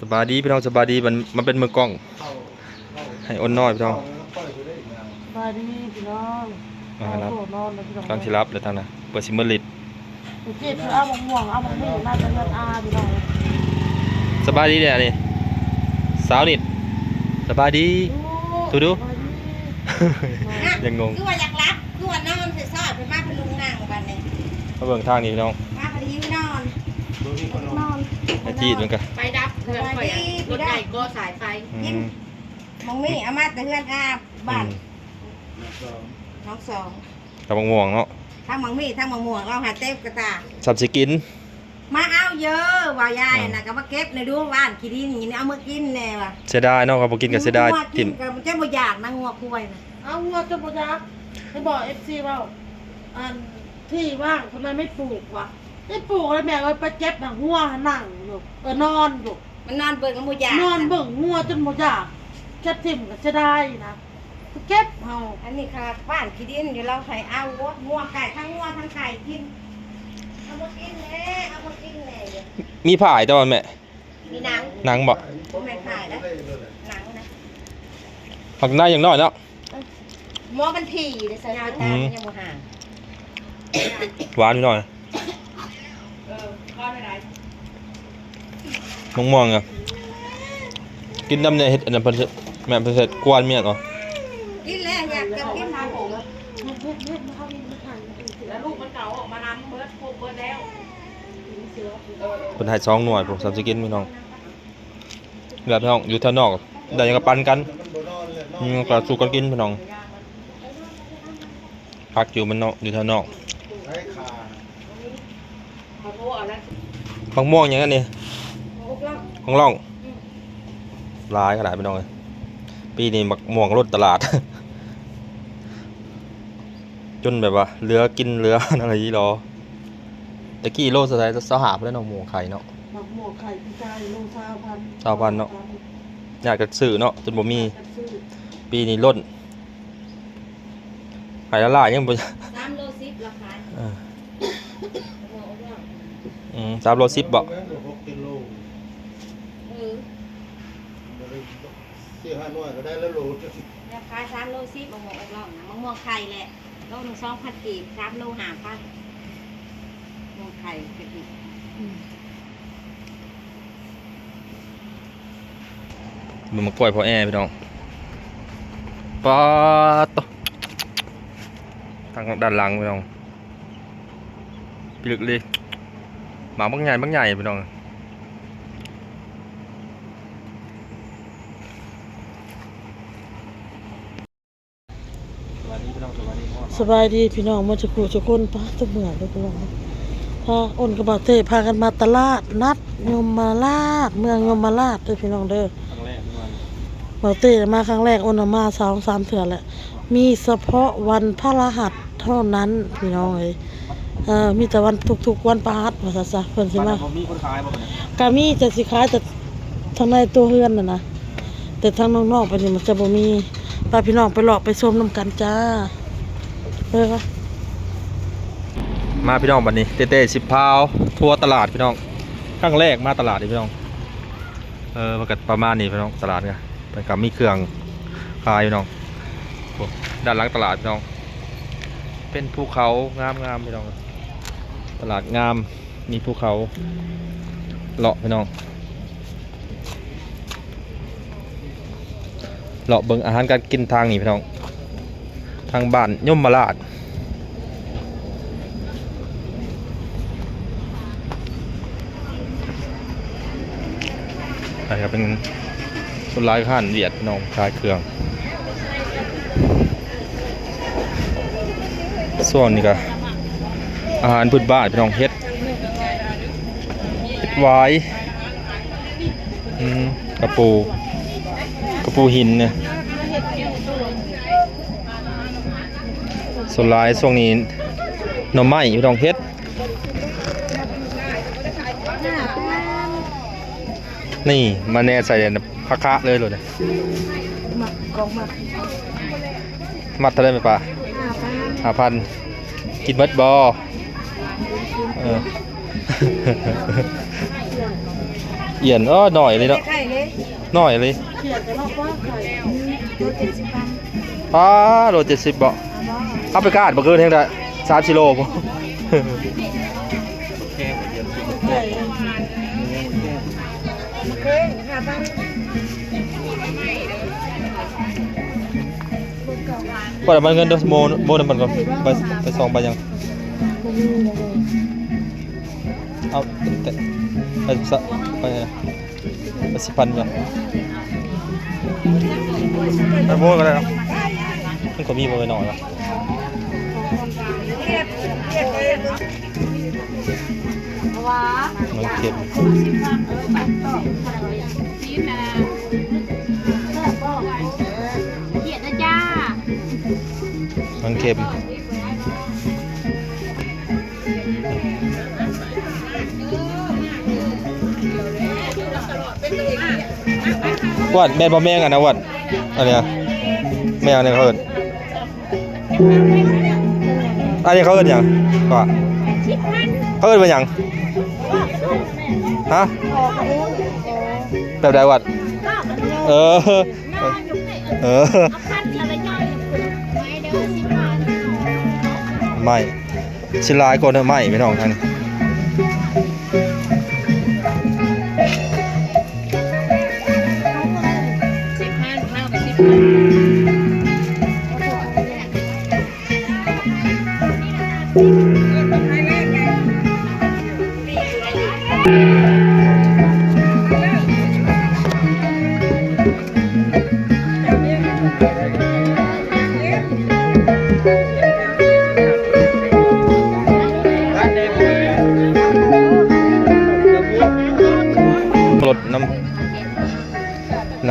สบายดีพี่น้องสบายดีมันมันเป็นมือกล้อง ให้อ้นน้อยพี่น้องบายดีพี่น้องมาครับโอ้โหนอนเลยพี่น้องกำลังสิรับเลยทางน่ะเปิดซิมเบอร์ลิดไปเจ็บเอาหมกม่วงเอาหมกม่วงน่าจะเลือดอาพี่น้องสบายดีเนี่ยนี่สาวนิดสบายดี ดูดูสบายดียังงงคือว่าอยากรับคือว่านอนเสยซอดเป็นมาพลุงนั่งกันเลยมาเบิ่งทางนี้พี่น้องมาพอดีนอนนอนไอจีดเหมือนกันไปดับ เพื่อนข่อยอะรถใหญ่ก็สายไฟอืมมองมี่เอามาแต่เพื่อนอาบ้านอืมน้องสองกับม่วงเนาะทั้งมังมี่ทั้งมังม่วงเราหาเต็มกระตา สับสิกิน มาเอาเยอะว่ายายอืมนะก็มาเก็บในดูบ้านขี้ดินอย่างนี้เอามากินแน่ว่ะเสียดายเนาะครับบ่กินก็เสียดายงัวกิติ่นมก็มันจะบ่อยากนะงัวคุยนะเอาวัวจะบยักให้บอกเอฟซีว่าอันที่ว่างทำไมไม่ปลูกวะไม่ปลูกแล้วแม่เอาไปเจ็บหนังหัวนั่งอยู่เออนอนอยู่ มันนอนเบิ่งแล้วบ่อยากนอนเบิ่งงัวจนหมดอยากแค่ทิ่มก็จะได้นะเก็บเอาอันนี้ค่ะบ้านขี้ดินเดี๋ยวเราใส่เอาวัวงัวไก่ทั้งงัวทั้งไก่กินเอามากินแน่เอามากินแน่เดี๋ยวมีผ่ายตอนแม่มีหนังหนังบ่ผมไม่ขายแล้วหนังนะผักหน้าอย่างน้อยเนาะหมอมันถี่เลยสัญญาณตามันยังบ่ห่างหวานพี่น้อยเออก้อนอะไร ม่วงม่วงๆอะกินน้ำเนี่ยเฮ็ดอันนั้นเพิ่นสิแม่เพิ่นเฮ็ดกวนเมียนอ๋อกินแล้วอยากจะกินมาผมเฮ็ดเฮ็ดมาเข้านี่มาทานแล้วลูกมันเก่าออกมานำเบิร์ดปลูกเบิร์ดแล้วเพิ่นให้สองหน่วยผมสับสิกินพี่น้องแบบพี่น้องอยู่แถวนอกได้หยังก็ปันกันอืมก็สู้กันกินพี่น้องพักอยู่มันนอกอยู่แถวนอกขอโทษเอาแล้วมะม่วงอย่างนั้นนี่พวกเรา ของร่องหลายขนาดพี่น้องเลยปีนี้มะม่วงลดตลาด จนแบบว่าเหลือกินเหลืออะไรยี่รอตะกี้โลสุดท้ายจะสหาบแล้วเนาะหมูไข่เนาะหมักหมวกไข่พี่กายโลซาวพันซาวพันเนาะอยากจะซื้อเนาะจนบ่มีซื้อปีนี้ล้นไข่ละลายยังบ่สามโลสิบราคาเออหัวอกเราอืมสามโลสิบบ่เออ สี่ห้าหน่วยก็ได้แล้วโหลราคาสามโลสิบมะม่วงอกเรานะมะม่วงไข่แหละโลหนึ่งสองพันกีบสามโลห้าพันมะม่วงไข่เป็นอีกมันมากล้วยพอแอพี่น้องปาดตวทางด้านหลังพี่น้องปีลึกเลยหมาบางใหญ่บางใหญ่พี่น้องสวัสดีพี่น้องสวั สดีพ่อสบายดีพี่น้องมาจะกูจะคนป้าจะเหมือนเลยพี่น้องพาอ้นกับบาเต้พากันมาตลาดนัดยมมาลาดเมืองยมมาลาดเด้อพี่น้องเด้อครั้งแรกพี่น้องบาเต้มาครั้งแรกอ้นเอามาสองสามเถื่อแหละมีเฉพาะวันพระรหัสเท่านั้นพี่น้องเอ้ยเออมีแต่วันทุกๆวันพระรหัสว่าซะซะเพิ่นสิมาผมมีคนขายบ่เนี่ยกามีจะสิขายแต่ทางในตัวเฮือนน่ะนะแต่ทางนอกๆไปนี่มันจะบ่มีไปพี่น้องไปหลอกไปชมน้ำกันจ้าเออค่ะ มาพี่น้องบัดนี้เต้ๆสิบพาวทัวร์ตลาดพี่น้องครั้งแรกมาตลาดนี่พี่น้องเออมันก็ประมาณนี้พี่น้องตลาดเนี่ยเป็นกับมีเครื่องขายพี่น้องด้านหลังตลาดพี่น้อง เป็นภูเขางามงามพี่น้องตลาดงามมีภูเขาเลาะพี่น้องเลาะเบิ่งอาหารการกินทางนี้พี่น้อง ทางบ้านย่อมมาลาดอันนี้ก็เป็นส่วนร้ายข้านเวียดน้องคลายเครื่องส่วนนี้ก็อาหารพื้นบ้านพี่น้องเฮ็ดเฮ็ดวายกระปูกระปูหินเนี่ย ส่วนร้ายช่วงนี้หน่อไม้พี่น้องเฮ็ดนี่มาแน่ใส่พักคะเลยเลยมากองมามัดเท่าไรไหมป่าห้าพันกินเบิดบอเออเอียนอ้อหน่อยเลยเนาะหน่อยเลยเขียนกันว่าโลเจ็ดสิบพันป้าโลเจ็ดสิบบ่ เอาไปกาดบ่เกินเท่าไหร่สามกิโลบ่ไข่เคยค่ะบ้างว่าแต่มันเงินเดอสโมโมนมันก่อนไปไปสองไปยังเอาแต่ไปสะไปไปสิพันยังไปโมนก็ได้เนาะมันก็มีโมไปหน่อยละ ว้ามันเค็มเขียนนะจ้า มันเค็มวัดแม่นบ่แม่งอะนะวัดอันเนี้ยแม่อันนี้เขาเอิ้นอันนี้เขาเอิ้นหยังก็เขาเอิ้นว่าหยัง ฮะแบบใดวัด เออ เออ ไม่ชิลายก่อนเถอะไม่ไม่น้องทางนี้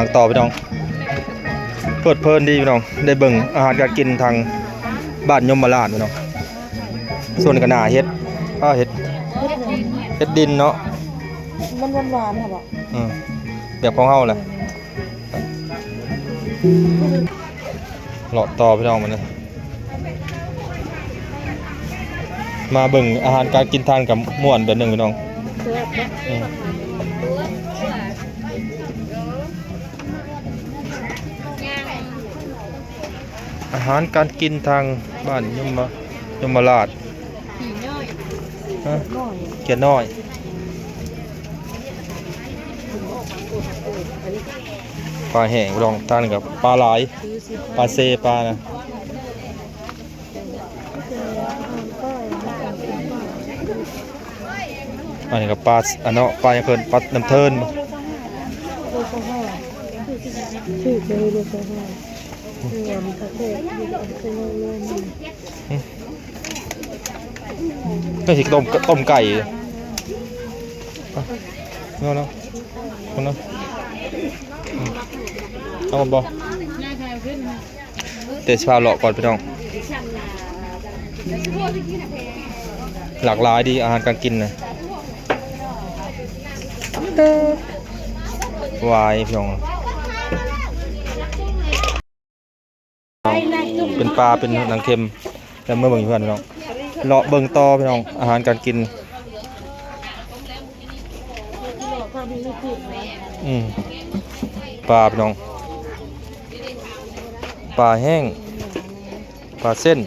างต่อพี่น้องเปิดเพลินดีพี่น้องได้เบิ่งอาหารการกินทางบ้านยมราชพี่น้องส่วนกระนาเฮ็ดอ้าเฮ็ดเฮ็ดดินเนาะมันหวานๆค่ะบ่อืมแบบของเฮาแหละเลาะต่อพี่น้องมันนะมาเบิ่งอาหารการกินทานกับม่วนแบบหนึงพี่น้อง อืมอาหารการกินทางบ้านยมมายมราชฮะน้อยเกียรน้อยปลาแห้งรองทานกับปลาหลายปลาเซปลานะอันนี้กับปลาอันเนาะปลาอย่างเพิ่นปลาน้ำเทินโลก็ห้าชื่อเลยโลก็ห้าเรีย ก็สิต้มต้มไก่เนาะเนาะเอาเนาะเอามาบ่เตะชาเลาะก่อนพี่น้อง หลากหลายดีอาหารการกินนะวายพี่น้อง ปลาเป็นหนังเค็มแล้วเมื่อเบิ่งเพื่อนพี่น้องเลาะเบิ่งต่อพี่น้องอาหารการกิน อืมปลาพี่น้องปลาแห้งปลาเส้น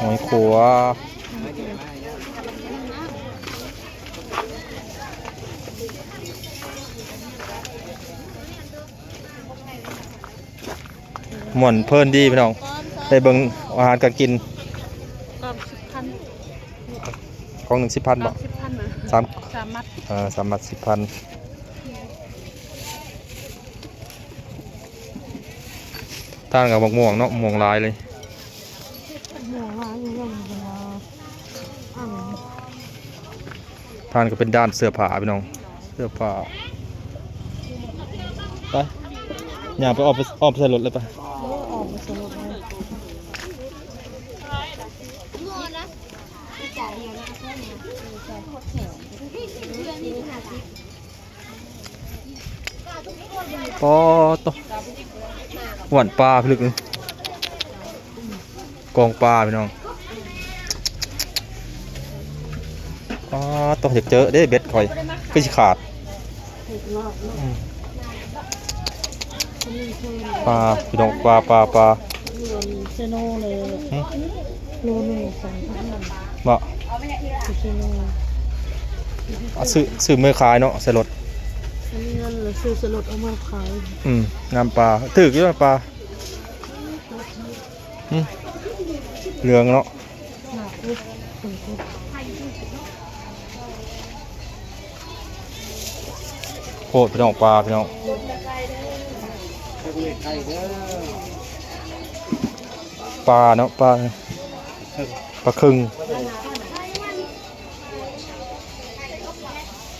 หอยขัว ม่วนเพลินดีพี่น้องได้เบิ่งอาหารการกินก็สิบพันของหนึ่งสิบพันบ่สิบพันนะสามสามมัดเอ่อสามมัดสิบพันท่านกับมะม่วงเนาะม่วงหลายเลย หมูร้านอยู่ยังเวลาอ่างท่านก็เป็นด้านเสื้อผ้าพี่น้องเสื้อผ้าไปอย่าไปออกไปออกไปใส่รถเลยไป เลือออกมาสนุกเลย ปอตหวานปลาพลึกนึงกองปลาพี่น้องอ๋อต้องอยากเจอเด้เบ็ดข่อยคือขาดถูกรอบเนาะขามีเคยปลาพี่น้องปลาปลาปลาเซโนเลยโลนึงสองพันบ่ซื้อซื้อมือขายเนาะใส่รถ อันนี้เงินเหลือซื้อสลดเอามาขายอืมงามปลาตึกอยู่นะปลาอืมเหลืองเนาะหนักอุ๊บถึงคุบโคตรพี่น้องปลาพี่น้องปลาเนาะปลาปลาครึ่ง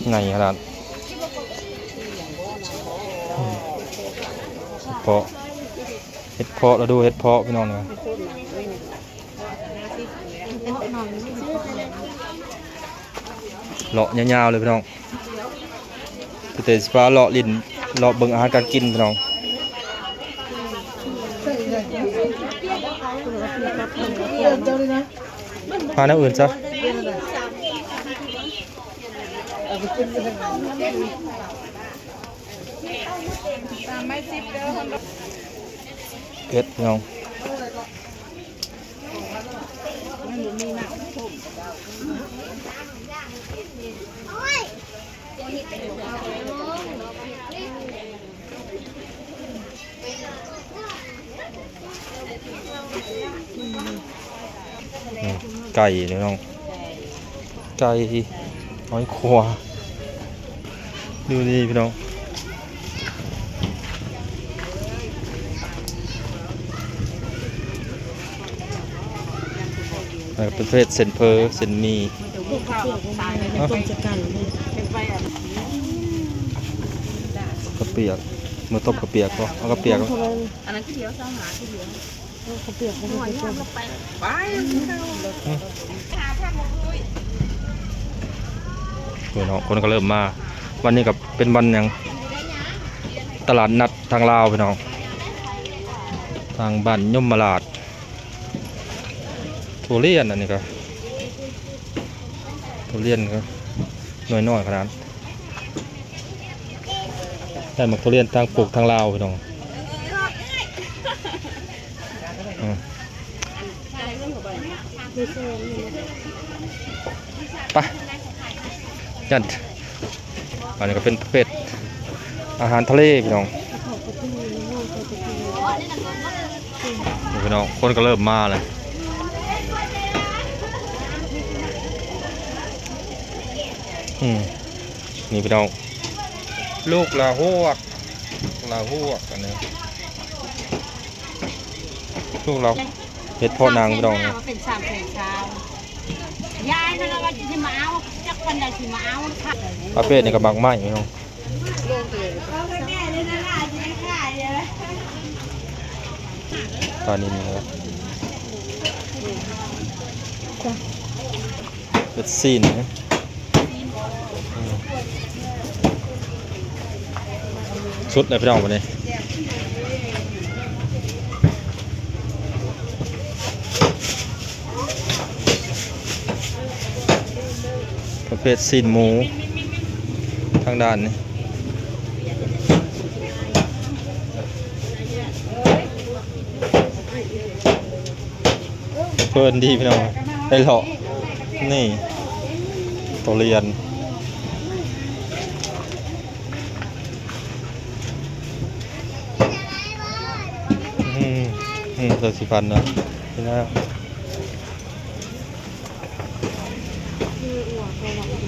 ไงขนาด เห็ดเพาะเห็ดเพาะเราดูเห็ดเพาะพี่น้องเนี่ยเลาะยาวๆเลยพี่น้องเตะสปาเลาะลิ้นเลาะเบิ่งอาหารการกินพี่น้องหาแนวอื่นซะ เผ็ดพี่น้องไก่พี่น้อง ไก่น้อยครัวดูนี่พี่น้อง แล้วก็เป็นประเภทเซนเพอร์เซนหมีพวกเปลือกของมันในต้มจะไก่เลยกระเปียกมือต้มกระเปียกก็เอากระเปียกเท่าไหร่อันนั้นที่เดียวเจ้าหาที่เดียวเขาเปียกมันจะต้มไปไปพี่น้องคนก็เริ่มมา วันนี้กับเป็นวันหยังตลาดนัดทางลาวพี่น้อง ทางบ้านยมมาลาด ทุเรียนอันนี้ก็ทุเรียนก็น้อยน้อยๆขนาดได้หมักทุเรียนทางปลูกทางลาวพี่น้องไปยันอันนี้ก็เป็นเประเภทอาหารทะเลพี่น้องพี่น้องคนก็เริ่มมาเลยอืม นี่พี่น้อง ลูกลาหวกลาหวกอันนี้ลูกเราเห็ดพ่อนางพี่น้องนี่เป็นสามเป็นเช้ายายนั่นว่าจะมาเอาจักวันใดสิมาเอาค่ะประเภทนี่ก็มักไหม้พี่น้องตอนนี้นี่ครับเป็นซีนนะ ชุดเลยพี่น้องวันนี้ประเภทซีนหมู ทางด้านนี้เพิ่นดีพี่น้องได้เหลาะนี่ตัวเรียนอืม อืมเธอสิพันนะนี่นะคืออ้วกเราหวัง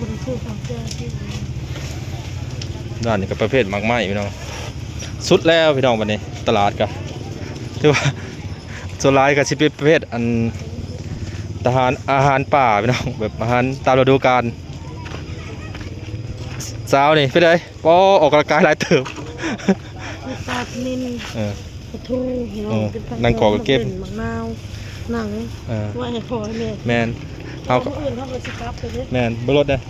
มันคือความเชื่อที่ด้านนี้ก็ประเภทหมากไม้พี่น้อง สุดแล้วพี่น้องวันนี้ตลาดกันถือว่าส่วนร้ายก็สิเป็นประเภทอันทหารอาหารป่าพี่น้องแบบอาหารตามฤดูกาลสาวนี่ไปเลยปอออกกำลังกายหลายเติบคือปลานินเออ กระทูพี่น้อเองอเป็นผันั่งกอกกับเก็บ ป็นมะนาวหนังเออไว่าให้พอให้แม่แมนเอาเอาคนอื่นเขาก็สิกลับไปเลยแมนเบรถนะ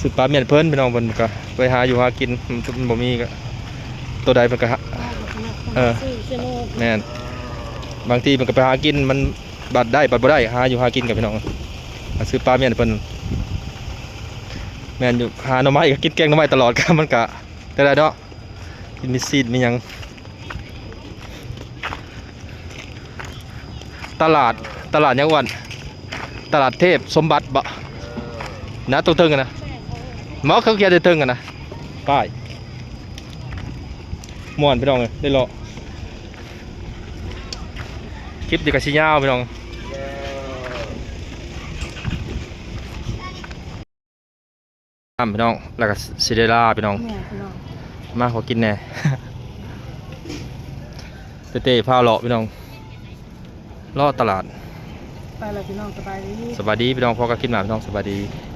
สุดปลาเมียนเพิ่นพี่น้องเพิ่นก็ไปหาอยู่หากินมันมันบ่มีก็ตัวใดมันก็หา เออซื้อเซโนแม่นบางทีมันก็ไปหากินมันบัดได้บัดบ่ได้หาอยู่หากินกับพี่น้องมาซื้อปลาเมียนเพิ่นแม่นอยู่หาหน่อไม้ก็กินแกงหน่อไม้ตลอดครับมันก็ได้ได้เนาะกินมีซีดมีหยัง ตลาดตลาดยังวันตลาดเทพสมบัติบ่นะตรงเทิงกันนะหมอเขาเขียนได้เทิงกันนะป้ายม่วนพี่น้องเลยได้เลาะคลิปดีกับชิยาวพี่น้องน้ำพี่น้องแล้วก็ซิเดล่าพี่น้องแม่พี่น้องมาขอกินแหน่เต้เต้พาเลาะพี่น้องเลาะตลาดไปเลยพี่น้องสบายดีสบายดีพี่น้องพอก็กินหมาพี่น้องสบายดีส